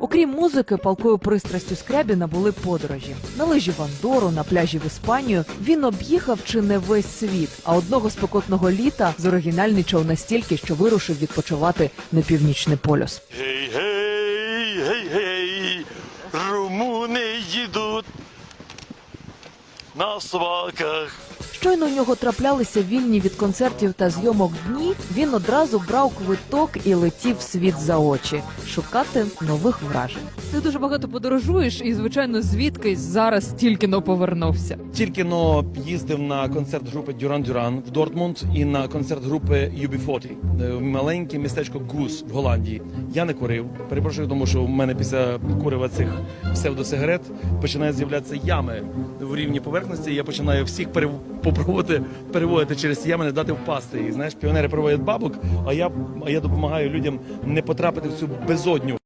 Окрім музики, палкою пристрастю Скрябіна були подорожі. На лижі в Андору, на пляжі в Іспанію він об'їхав чи не весь світ. А одного спекотного літа зоригінальничав настільки, що вирушив відпочивати на північний полюс. Гей, гей, гей, гей, румуни їдуть на собаках. Щойно у нього траплялися вільні від концертів та зйомок дні. Він одразу брав квиток і летів в світ за очі шукати нових вражень. Ти дуже багато подорожуєш, і звичайно, звідкись зараз тільки но повернувся. Тільки но їздив на концерт групи Дюран Дюран в Дортмунд і на концерт групи UB40 е, в маленьке містечко Гус в Голландії. Я не курив. Перепрошую, тому що в мене після курива цих псевдосигарет починають з'являтися ями в рівні поверхності. і Я починаю всіх перев... попробувати переводити через ями, не дати впасти. І знаєш, піонери проводять бабок, а я, а я допомагаю людям не потрапити в цю безодню.